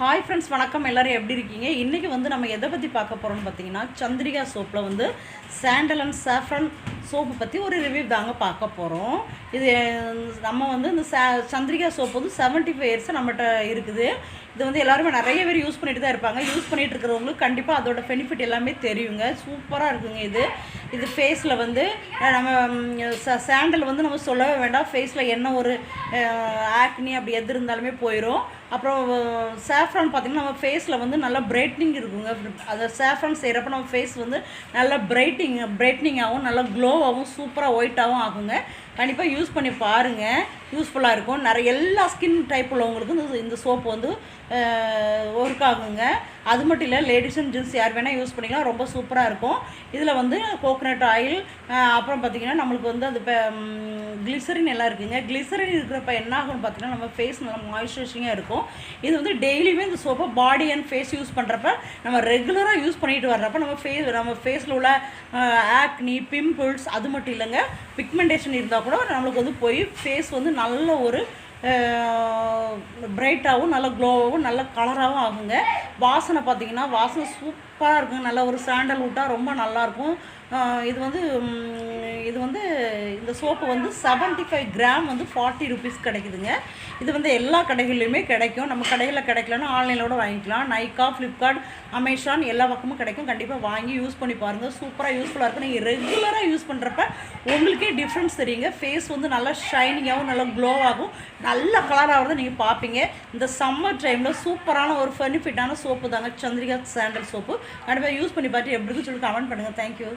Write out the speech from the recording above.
Hi friends வணக்கம். எல்லாரும் எப்படி இருக்கீங்க? இன்றைக்கி வந்து நம்ம எதை பற்றி பார்க்க போகிறோம்னு பார்த்தீங்கன்னா சந்திரிகா சோப்பில் வந்து சாண்டல் அண்ட் சாஃப்ரன் சோப்பு பற்றி ஒரு ரிவ்யூ தாங்க பார்க்க போகிறோம் இது நம்ம வந்து இந்த சா சந்திரிகா சோப்பு வந்து செவன்ட்டி ஃபைவ் இயர்ஸ் நம்மகிட்ட இருக்குது. இது வந்து எல்லாருமே நிறைய பேர் யூஸ் பண்ணிட்டு தான் இருப்பாங்க. யூஸ் பண்ணிகிட்டு இருக்கிறவங்களுக்கு கண்டிப்பாக அதோட பெனிஃபிட் எல்லாமே தெரியுங்க. சூப்பராக இருக்குங்க இது. இது ஃபேஸில் வந்து நம்ம சாண்டல் வந்து நம்ம சொல்லவே வேண்டாம். ஃபேஸில் என்ன ஒரு ஆக்னி அப்படி எது இருந்தாலுமே போயிடும் அப்புறம் சேஃப்ரான் பார்த்திங்கன்னா நம்ம ஃபேஸில் வந்து நல்லா பிரைட்னிங் இருக்குங்க. அந்த சேஃப்ரான் செய்கிறப்ப நம்ம ஃபேஸ் வந்து நல்லா பிரைட்டிங் பிரைட்னிங்காகவும் நல்லா க்ளோவாகவும் சூப்பராக ஒயிட்டாகவும் ஆகுங்க. கண்டிப்பாக யூஸ் பண்ணி பாருங்கள் யூஸ்ஃபுல்லாக இருக்கும். நிறைய எல்லா ஸ்கின் டைப் உள்ளவங்களுக்கும் இந்த இந்த சோப்பு வந்து ஒர்க் ஆகுங்க. அது மட்டும் இல்லை லேடிஸ் அண்ட் ஜென்ஸ் யார் வேணால் யூஸ் பண்ணிக்கலாம். ரொம்ப சூப்பராக இருக்கும். இதில் வந்து கோகனட் ஆயில் அப்புறம் பார்த்திங்கன்னா நம்மளுக்கு வந்து அது இப்போ கிளிசரின் எல்லாம் இருக்குங்க. கிளிசரின் இருக்கிறப்ப என்ன ஆகும்னு பார்த்தீங்கன்னா நம்ம ஃபேஸ் நல்லா மாய்ஸ்சரைசிங்காக இருக்கும். இது வந்து டெய்லியுமே இந்த சோப்பை பாடி அண்ட் ஃபேஸ் யூஸ் பண்ணுறப்ப நம்ம ரெகுலராக யூஸ் பண்ணிட்டு வர்றப்ப நம்ம ஃபேஸ் நம்ம ஃபேஸில் உள்ள ஆக்னி பிம்பிள்ஸ் அது மட்டும் இல்லைங்க. பிக்மெண்டேஷன் இருந்தால் கூட நம்மளுக்கு வந்து போய் ஃபேஸ் வந்து நல்ல ஒரு பிரைட்டாகவும் நல்லா க்ளோவாகவும் நல்ல கலராகவும் ஆகுங்க. வாசனை பார்த்தீங்கன்னா வாசனை சூப்பராக இருக்குங்க. நல்ல ஒரு சாண்டல் விட்டால் ரொம்ப நல்லாயிருக்கும். இது வந்து இது வந்து இந்த சோப்பு வந்து 75 ஃபைவ் கிராம் வந்து ஃபார்ட்டி ருபீஸ் கிடைக்குதுங்க. இது வந்து எல்லா கடைகள்லையுமே கிடைக்கும். நம்ம கடையில் கிடைக்கலன்னா ஆன்லைனோட வாங்கிக்கலாம். நைக்கா ஃப்ளிப்கார்ட் அமேசான் எல்லா பக்கமும் கிடைக்கும். கண்டிப்பாக வாங்கி யூஸ் பண்ணி பாருங்கள் சூப்பராக யூஸ்ஃபுல்லாக இருக்கும் நீங்கள் ரெகுலராக யூஸ் பண்ணுறப்ப உங்களுக்கே டிஃப்ரென்ஸ் தெரியுங்க. ஃபேஸ் வந்து நல்லா ஷைனிங்காகவும் நல்லா க்ளோவாகும் நல்ல கலராகிறத நீங்கள் பார்ப்பீங்க. இந்த சம்மர் டைமில் சூப்பரான ஒரு பெனிஃபிட்டான சோப்பு தாங்க சந்திரிகா சாண்டல் சோப்பு கண்டிப்பாக யூஸ் பண்ணி பார்த்து எப்படி இருக்குன்னு சொல்லி கமெண்ட் பண்ணுங்கள் தேங்க்யூ